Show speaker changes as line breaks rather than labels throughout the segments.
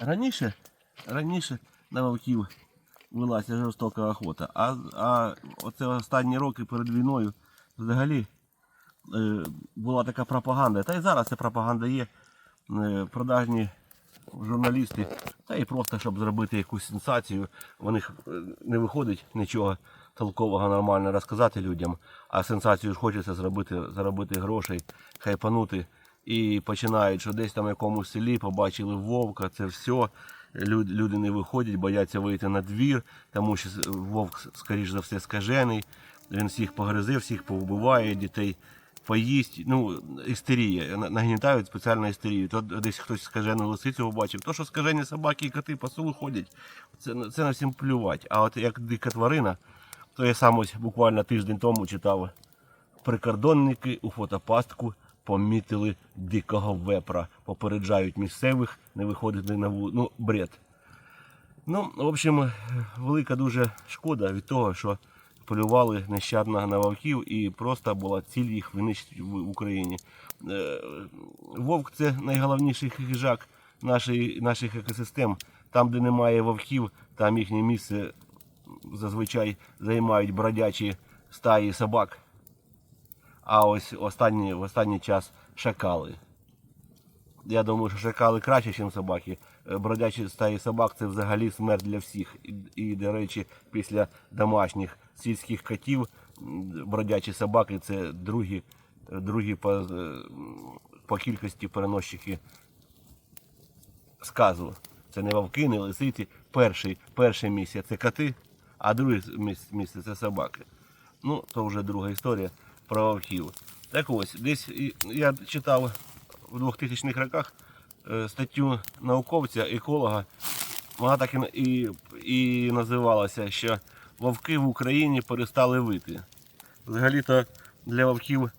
Раніше, раніше на вовків велася жорстока охота, а, а оце останні роки перед війною взагалі е, була така пропаганда. Та й зараз ця пропаганда є. Е, продажні журналісти, та і просто щоб зробити якусь сенсацію, у них е, не виходить нічого толкового нормально розказати людям, а сенсацію ж хочеться зробити, заробити грошей, хайпанути. І починають, що десь там в якомусь селі побачили вовка, це все. Люди, не виходять, бояться вийти на двір, тому що вовк, скоріш за все, скажений. Він всіх погризив, всіх повбиває, дітей поїсть. Ну, істерія. Нагнітають спеціальну істерію. То десь хтось скажену лисицю побачив. То, що скажені собаки і коти по селу ходять, це, це на всім плювать. А от як дика тварина, то я сам ось буквально тиждень тому читав. Прикордонники у фотопастку помітили дикого вепра. Попереджають місцевих не виходити на вулицю. Ну, бред. Ну, в общем, велика дуже шкода від того, що полювали нещадно на вовків і просто була ціль їх винищити в Україні. Е, Вовк це найголовніший хижак наших екосистем. Там, де немає вовків, там їхнє місце зазвичай займають бродячі стаї собак. А ось останні, в останній час шакали. Я думаю, що шакали краще, ніж собаки. Е, Бродячі стаї собак це взагалі смерть для всіх. І, і до речі, після домашніх сільських котів бродячі собаки це другі, другі по, по кількості переносчики сказу. Це не вовки, не лисиці. Перший, перше місце це коти, а друге місце це собаки. Ну, то вже друга історія про вовків. Так ось, десь я читав в 2000-х роках е, статтю науковця, еколога. Вона так і, і, називалася, що вовки в Україні перестали вити. Взагалі-то для вовків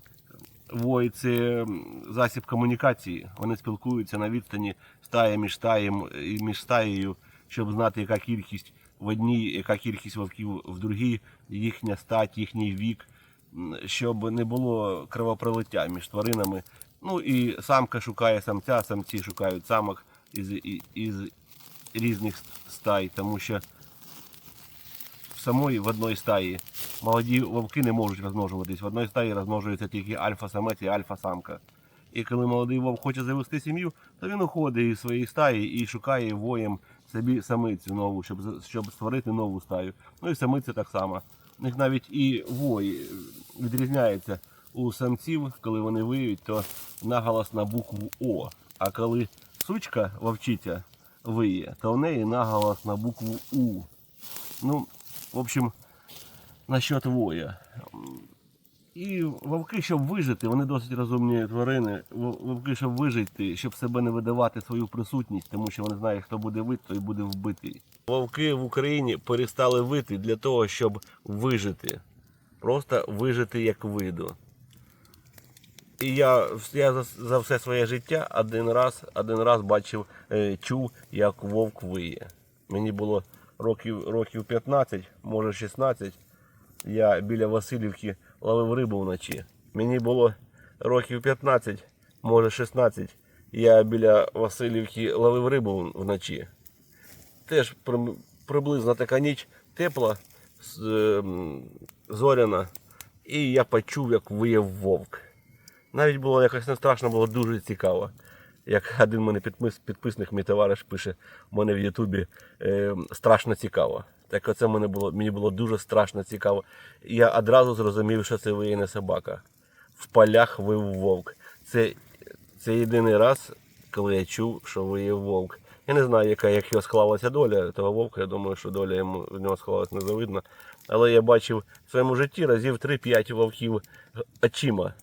вой це засіб комунікації. Вони спілкуються на відстані стая між стаєм і між стаєю, щоб знати, яка кількість в одній, яка кількість вовків в другій, їхня стать, їхній вік, щоб не було кровопролиття між тваринами. Ну і самка шукає самця, самці шукають самок із, із різних стай, тому що в самої в одній стаї молоді вовки не можуть розмножуватись. В одній стаї розмножується тільки альфа-самець і альфа-самка. І коли молодий вовк хоче завести сім'ю, то він уходить із своєї стаї і шукає воєм собі самицю нову, щоб, щоб створити нову стаю. Ну і самиці так само. У них навіть і вой відрізняється у самців, коли вони виють, то наголос на букву О. А коли сучка вовчиця виє, то в неї наголос на букву У. Ну, в общем, насчет воя. І вовки, щоб вижити, вони досить розумні тварини. Вовки, щоб вижити, щоб себе не видавати свою присутність, тому що вони знають, хто буде вити, той буде вбитий. Вовки в Україні перестали вити для того, щоб вижити. Просто вижити як виду. І я, я за, за все своє життя один раз, один раз бачив, е, чув, як вовк виє. Мені було років, років 15, може 16. Я біля Васильівки ловив рибу вночі. Мені було років 15, може 16. Я біля Васильівки ловив рибу вночі. Теж при- приблизно така ніч тепла, ем, зоряна. І я почув, як виє вовк. Навіть було якось не страшно, було дуже цікаво. Як один мене підписник, мій товариш пише у мене в Ютубі е, страшно цікаво. Так оце мене було, мені було дуже страшно цікаво. І Я одразу зрозумів, що це виє не собака. В полях вив вовк. Це, це єдиний раз, коли я чув, що виє вовк. Я не знаю, яка як його склалася доля того вовка. Я думаю, що доля йому в нього склалась незавидна. Але я бачив в своєму житті разів 3-5 вовків очима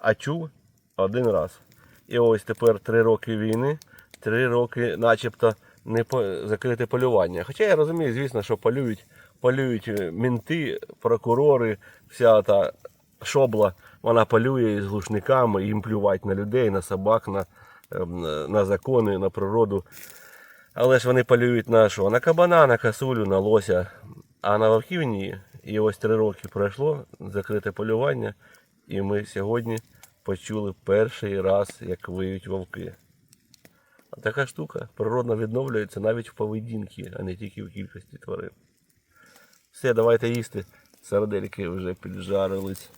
а чув один раз. І ось тепер три роки війни, три роки начебто не по... закрите полювання. Хоча я розумію, звісно, що полюють, полюють е, мінти, прокурори, вся та шобла, вона полює з глушниками, їм плювать на людей, на собак, на, ем, на закони, на природу. Але ж вони полюють на що? На кабана, на касулю, на лося, а на вовків ні. І ось три роки пройшло закрите полювання, і ми сьогодні почули перший раз, як виють вовки. Така штука природно відновлюється навіть в поведінці, а не тільки в кількості тварин. Все, давайте їсти. Сардельки вже піджарились.